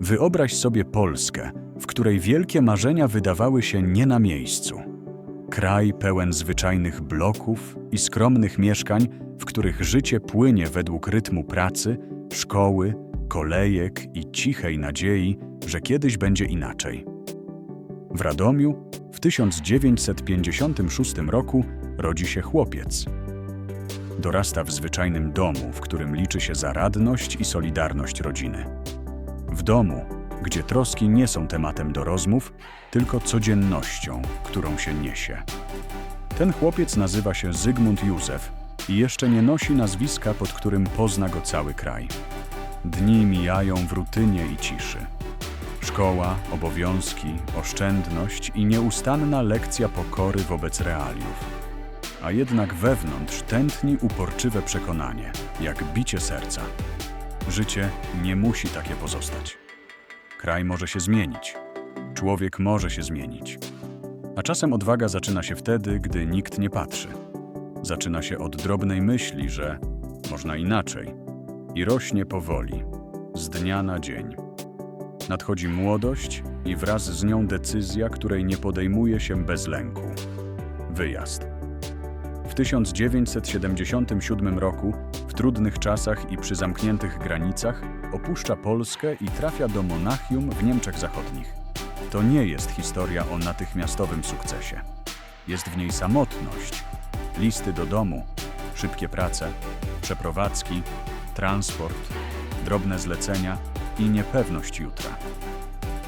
Wyobraź sobie Polskę, w której wielkie marzenia wydawały się nie na miejscu. Kraj pełen zwyczajnych bloków i skromnych mieszkań, w których życie płynie według rytmu pracy, szkoły, kolejek i cichej nadziei, że kiedyś będzie inaczej. W Radomiu w 1956 roku rodzi się chłopiec. Dorasta w zwyczajnym domu, w którym liczy się zaradność i solidarność rodziny. W domu, gdzie troski nie są tematem do rozmów, tylko codziennością, którą się niesie. Ten chłopiec nazywa się Zygmunt Józef i jeszcze nie nosi nazwiska, pod którym pozna go cały kraj. Dni mijają w rutynie i ciszy. Szkoła, obowiązki, oszczędność i nieustanna lekcja pokory wobec realiów. A jednak wewnątrz tętni uporczywe przekonanie, jak bicie serca. Życie nie musi takie pozostać. Kraj może się zmienić. Człowiek może się zmienić. A czasem odwaga zaczyna się wtedy, gdy nikt nie patrzy. Zaczyna się od drobnej myśli, że można inaczej. I rośnie powoli, z dnia na dzień. Nadchodzi młodość i wraz z nią decyzja, której nie podejmuje się bez lęku. Wyjazd. W 1977 roku, w trudnych czasach i przy zamkniętych granicach, opuszcza Polskę i trafia do Monachium w Niemczech Zachodnich. To nie jest historia o natychmiastowym sukcesie. Jest w niej samotność, listy do domu, szybkie prace, przeprowadzki, transport, drobne zlecenia i niepewność jutra.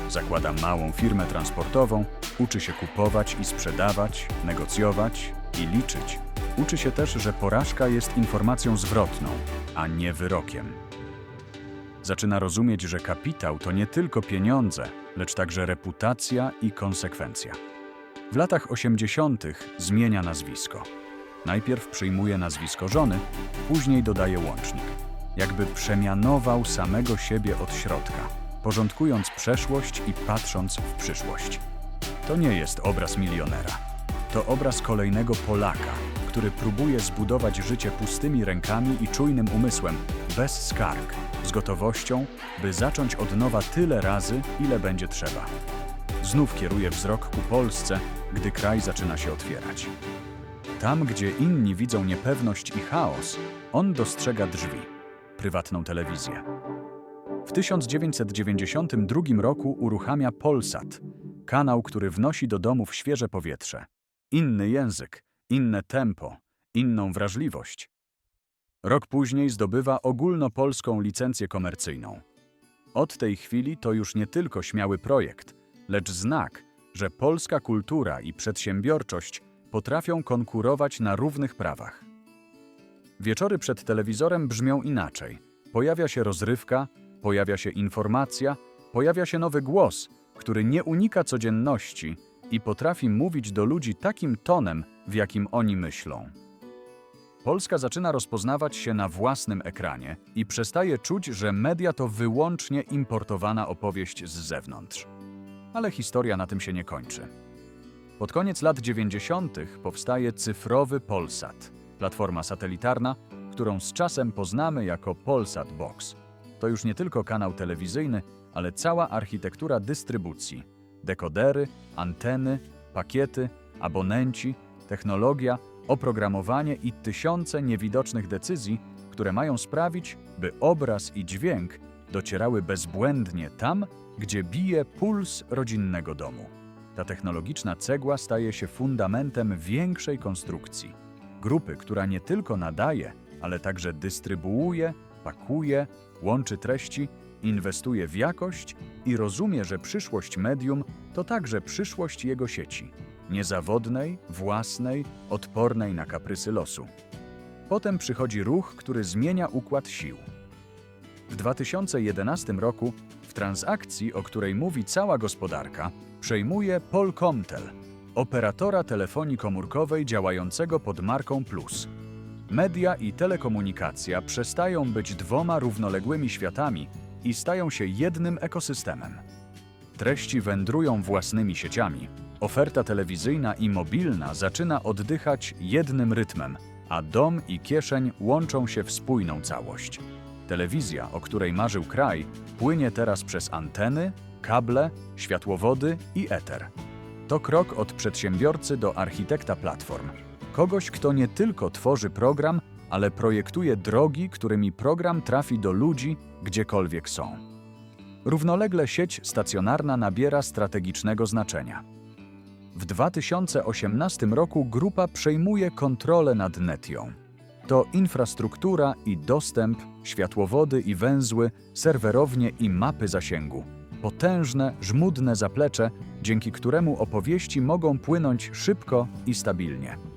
Zakłada małą firmę transportową, uczy się kupować i sprzedawać, negocjować i liczyć. Uczy się też, że porażka jest informacją zwrotną, a nie wyrokiem. Zaczyna rozumieć, że kapitał to nie tylko pieniądze, lecz także reputacja i konsekwencja. W latach 80. zmienia nazwisko. Najpierw przyjmuje nazwisko żony, później dodaje łącznik. Jakby przemianował samego siebie od środka, porządkując przeszłość i patrząc w przyszłość. To nie jest obraz milionera. To obraz kolejnego Polaka, który próbuje zbudować życie pustymi rękami i czujnym umysłem, bez skarg, z gotowością, by zacząć od nowa tyle razy, ile będzie trzeba. Znów kieruje wzrok ku Polsce, gdy kraj zaczyna się otwierać. Tam, gdzie inni widzą niepewność i chaos, on dostrzega drzwi prywatną telewizję. W 1992 roku uruchamia Polsat, kanał, który wnosi do domów świeże powietrze. Inny język, inne tempo, inną wrażliwość. Rok później zdobywa ogólnopolską licencję komercyjną. Od tej chwili to już nie tylko śmiały projekt, lecz znak, że polska kultura i przedsiębiorczość potrafią konkurować na równych prawach. Wieczory przed telewizorem brzmią inaczej. Pojawia się rozrywka, pojawia się informacja, pojawia się nowy głos, który nie unika codzienności i potrafi mówić do ludzi takim tonem, w jakim oni myślą. Polska zaczyna rozpoznawać się na własnym ekranie i przestaje czuć, że media to wyłącznie importowana opowieść z zewnątrz. Ale historia na tym się nie kończy. Pod koniec lat 90. powstaje cyfrowy Polsat, platforma satelitarna, którą z czasem poznamy jako Polsat Box. To już nie tylko kanał telewizyjny, ale cała architektura dystrybucji. Dekodery, anteny, pakiety, abonenci, technologia, oprogramowanie i tysiące niewidocznych decyzji, które mają sprawić, by obraz i dźwięk docierały bezbłędnie tam, gdzie bije puls rodzinnego domu. Ta technologiczna cegła staje się fundamentem większej konstrukcji. Grupy, która nie tylko nadaje, ale także dystrybuuje, pakuje, łączy treści, inwestuje w jakość i rozumie, że przyszłość medium to także przyszłość jego sieci niezawodnej, własnej, odpornej na kaprysy losu. Potem przychodzi ruch, który zmienia układ sił. W 2011 roku w transakcji, o której mówi cała gospodarka, przejmuje Polkomtel, operatora telefonii komórkowej działającego pod marką Plus. Media i telekomunikacja przestają być dwoma równoległymi światami i stają się jednym ekosystemem. Treści wędrują własnymi sieciami. Oferta telewizyjna i mobilna zaczyna oddychać jednym rytmem, a dom i kieszeń łączą się w spójną całość. Telewizja, o której marzył kraj, płynie teraz przez anteny, kable, światłowody i eter. To krok od przedsiębiorcy do architekta platform. Kogoś, kto nie tylko tworzy program, ale projektuje drogi, którymi program trafi do ludzi, gdziekolwiek są. Równolegle sieć stacjonarna nabiera strategicznego znaczenia. W 2018 roku grupa przejmuje kontrolę nad Netią. To infrastruktura i dostęp, światłowody i węzły, serwerownie i mapy zasięgu. Potężne, żmudne zaplecze, dzięki któremu opowieści mogą płynąć szybko i stabilnie.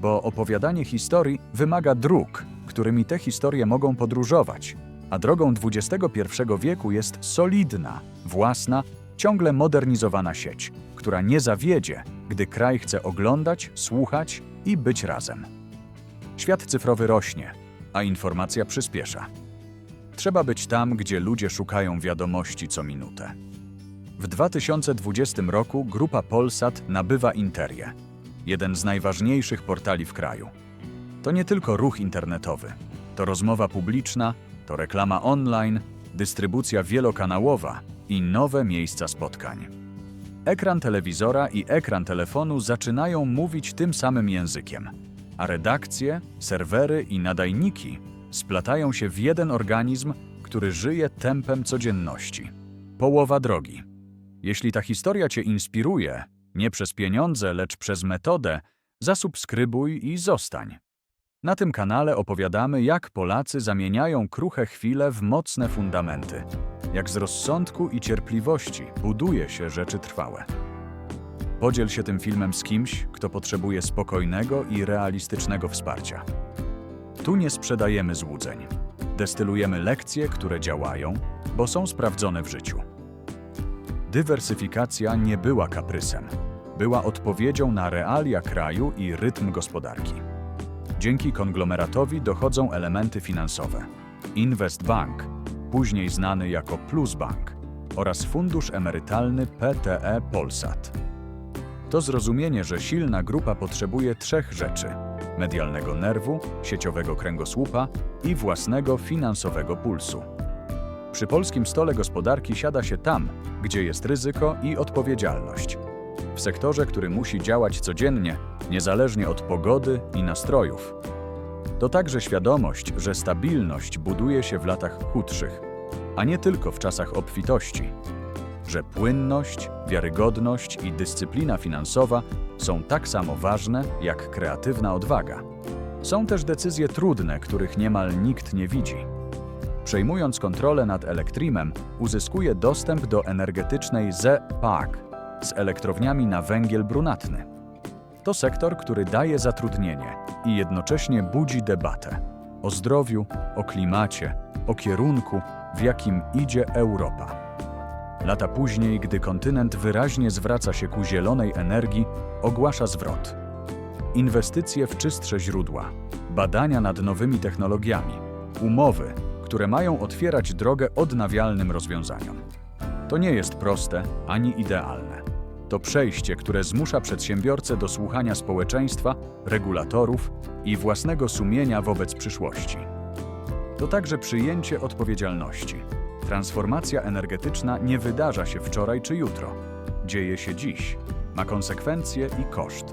Bo opowiadanie historii wymaga dróg, którymi te historie mogą podróżować, a drogą XXI wieku jest solidna, własna, ciągle modernizowana sieć, która nie zawiedzie, gdy kraj chce oglądać, słuchać i być razem. Świat cyfrowy rośnie, a informacja przyspiesza. Trzeba być tam, gdzie ludzie szukają wiadomości co minutę. W 2020 roku grupa Polsat nabywa Interię, jeden z najważniejszych portali w kraju. To nie tylko ruch internetowy, to rozmowa publiczna, to reklama online, dystrybucja wielokanałowa i nowe miejsca spotkań. Ekran telewizora i ekran telefonu zaczynają mówić tym samym językiem, a redakcje, serwery i nadajniki splatają się w jeden organizm, który żyje tempem codzienności. Połowa drogi. Jeśli ta historia Cię inspiruje, nie przez pieniądze, lecz przez metodę, zasubskrybuj i zostań. Na tym kanale opowiadamy, jak Polacy zamieniają kruche chwile w mocne fundamenty, jak z rozsądku i cierpliwości buduje się rzeczy trwałe. Podziel się tym filmem z kimś, kto potrzebuje spokojnego i realistycznego wsparcia. Tu nie sprzedajemy złudzeń. Destylujemy lekcje, które działają, bo są sprawdzone w życiu. Dywersyfikacja nie była kaprysem. Była odpowiedzią na realia kraju i rytm gospodarki. Dzięki konglomeratowi dochodzą elementy finansowe. Investbank, później znany jako Plusbank, oraz fundusz emerytalny PTE Polsat. To zrozumienie, że silna grupa potrzebuje trzech rzeczy: medialnego nerwu, sieciowego kręgosłupa i własnego finansowego pulsu. Przy polskim stole gospodarki siada się tam, gdzie jest ryzyko i odpowiedzialność. W sektorze, który musi działać codziennie, niezależnie od pogody i nastrojów. To także świadomość, że stabilność buduje się w latach chudszych, a nie tylko w czasach obfitości że płynność, wiarygodność i dyscyplina finansowa są tak samo ważne jak kreatywna odwaga. Są też decyzje trudne, których niemal nikt nie widzi. Przejmując kontrolę nad Elektrimem, uzyskuje dostęp do energetycznej ZE-PAK z elektrowniami na węgiel brunatny. To sektor, który daje zatrudnienie i jednocześnie budzi debatę o zdrowiu, o klimacie, o kierunku, w jakim idzie Europa. Lata później, gdy kontynent wyraźnie zwraca się ku zielonej energii, ogłasza zwrot. Inwestycje w czystsze źródła, badania nad nowymi technologiami, umowy, które mają otwierać drogę odnawialnym rozwiązaniom. To nie jest proste ani idealne. To przejście, które zmusza przedsiębiorcę do słuchania społeczeństwa, regulatorów i własnego sumienia wobec przyszłości. To także przyjęcie odpowiedzialności Transformacja energetyczna nie wydarza się wczoraj czy jutro. Dzieje się dziś. Ma konsekwencje i koszt.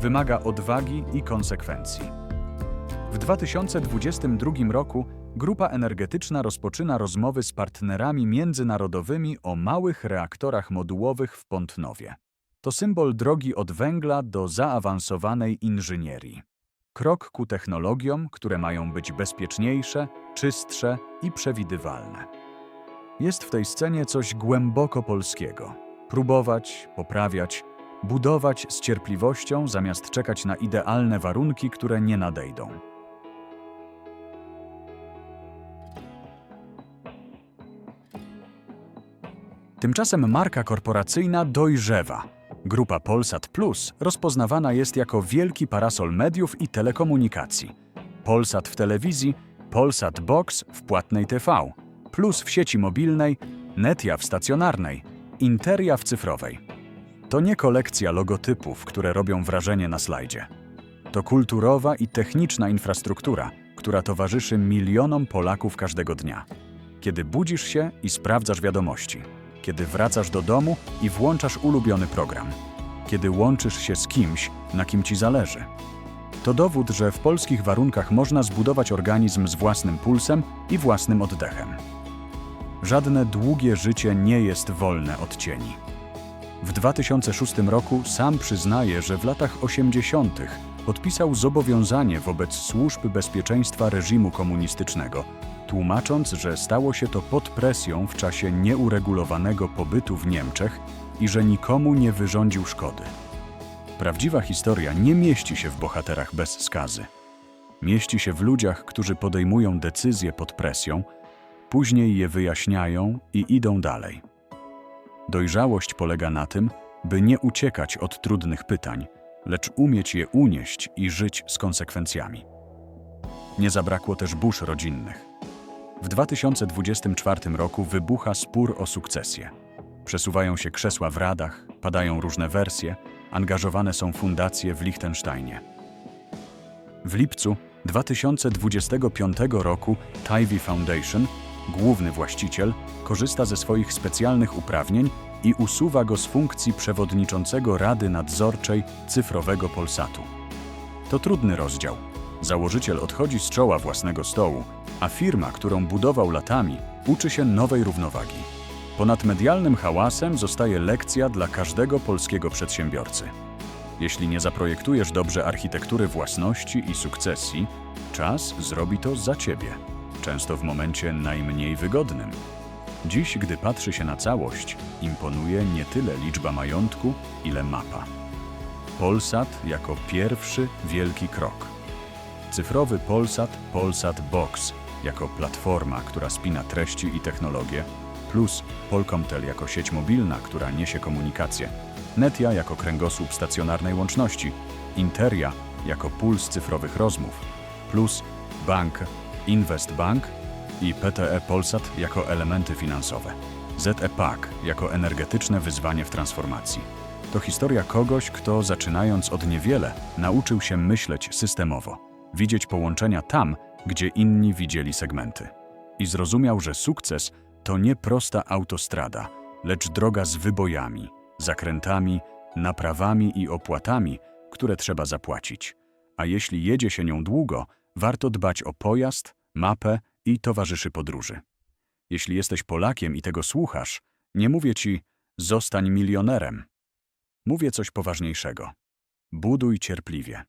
Wymaga odwagi i konsekwencji. W 2022 roku grupa energetyczna rozpoczyna rozmowy z partnerami międzynarodowymi o małych reaktorach modułowych w Pątnowie. To symbol drogi od węgla do zaawansowanej inżynierii. Krok ku technologiom, które mają być bezpieczniejsze, czystsze i przewidywalne. Jest w tej scenie coś głęboko polskiego. Próbować, poprawiać, budować z cierpliwością, zamiast czekać na idealne warunki, które nie nadejdą. Tymczasem marka korporacyjna dojrzewa. Grupa Polsat Plus rozpoznawana jest jako wielki parasol mediów i telekomunikacji. Polsat w telewizji, Polsat Box w płatnej TV, Plus w sieci mobilnej, Netia w stacjonarnej, Interia w cyfrowej. To nie kolekcja logotypów, które robią wrażenie na slajdzie. To kulturowa i techniczna infrastruktura, która towarzyszy milionom Polaków każdego dnia. Kiedy budzisz się i sprawdzasz wiadomości, kiedy wracasz do domu i włączasz ulubiony program, kiedy łączysz się z kimś, na kim ci zależy. To dowód, że w polskich warunkach można zbudować organizm z własnym pulsem i własnym oddechem. Żadne długie życie nie jest wolne od cieni. W 2006 roku sam przyznaje, że w latach 80. podpisał zobowiązanie wobec służb bezpieczeństwa reżimu komunistycznego, tłumacząc, że stało się to pod presją w czasie nieuregulowanego pobytu w Niemczech i że nikomu nie wyrządził szkody. Prawdziwa historia nie mieści się w bohaterach bez skazy. Mieści się w ludziach, którzy podejmują decyzje pod presją, później je wyjaśniają i idą dalej. Dojrzałość polega na tym, by nie uciekać od trudnych pytań, lecz umieć je unieść i żyć z konsekwencjami. Nie zabrakło też burz rodzinnych. W 2024 roku wybucha spór o sukcesję. Przesuwają się krzesła w radach, padają różne wersje, angażowane są fundacje w Liechtensteinie. W lipcu 2025 roku Tivy Foundation, główny właściciel, korzysta ze swoich specjalnych uprawnień i usuwa go z funkcji przewodniczącego Rady Nadzorczej Cyfrowego Polsatu. To trudny rozdział. Założyciel odchodzi z czoła własnego stołu, a firma, którą budował latami, uczy się nowej równowagi. Ponad medialnym hałasem zostaje lekcja dla każdego polskiego przedsiębiorcy. Jeśli nie zaprojektujesz dobrze architektury własności i sukcesji, czas zrobi to za ciebie, często w momencie najmniej wygodnym. Dziś, gdy patrzy się na całość, imponuje nie tyle liczba majątku, ile mapa. Polsat jako pierwszy wielki krok. Cyfrowy Polsat, Polsat Box jako platforma, która spina treści i technologie, plus Polkomtel jako sieć mobilna, która niesie komunikację, Netia jako kręgosłup stacjonarnej łączności, Interia jako puls cyfrowych rozmów, plus bank Investbank i PTE Polsat jako elementy finansowe, ZE PAK jako energetyczne wyzwanie w transformacji. To historia kogoś, kto zaczynając od niewiele, nauczył się myśleć systemowo, widzieć połączenia tam, gdzie inni widzieli segmenty. I zrozumiał, że sukces to nie prosta autostrada, lecz droga z wybojami, zakrętami, naprawami i opłatami, które trzeba zapłacić. A jeśli jedzie się nią długo, warto dbać o pojazd, mapę i towarzyszy podróży. Jeśli jesteś Polakiem i tego słuchasz, nie mówię ci zostań milionerem. Mówię coś poważniejszego. Buduj cierpliwie.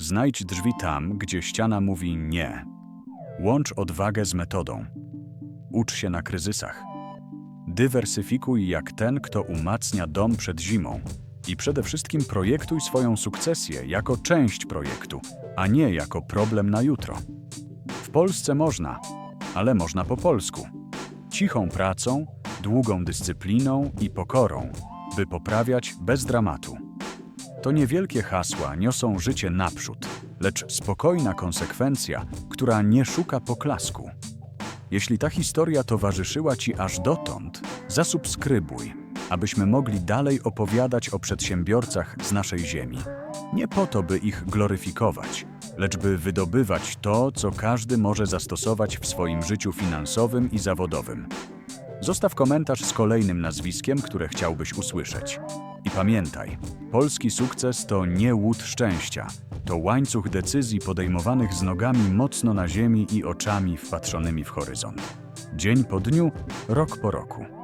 Znajdź drzwi tam, gdzie ściana mówi nie. Łącz odwagę z metodą. Ucz się na kryzysach. Dywersyfikuj jak ten, kto umacnia dom przed zimą. I przede wszystkim projektuj swoją sukcesję jako część projektu, a nie jako problem na jutro. W Polsce można, ale można po polsku. Cichą pracą, długą dyscypliną i pokorą, by poprawiać bez dramatu. To niewielkie hasła niosą życie naprzód, lecz spokojna konsekwencja, która nie szuka poklasku. Jeśli ta historia towarzyszyła Ci aż dotąd, zasubskrybuj, abyśmy mogli dalej opowiadać o przedsiębiorcach z naszej ziemi. Nie po to, by ich gloryfikować, lecz by wydobywać to, co każdy może zastosować w swoim życiu finansowym i zawodowym. Zostaw komentarz z kolejnym nazwiskiem, które chciałbyś usłyszeć. I pamiętaj, polski sukces to nie łód szczęścia, to łańcuch decyzji podejmowanych z nogami mocno na ziemi i oczami wpatrzonymi w horyzont. Dzień po dniu, rok po roku.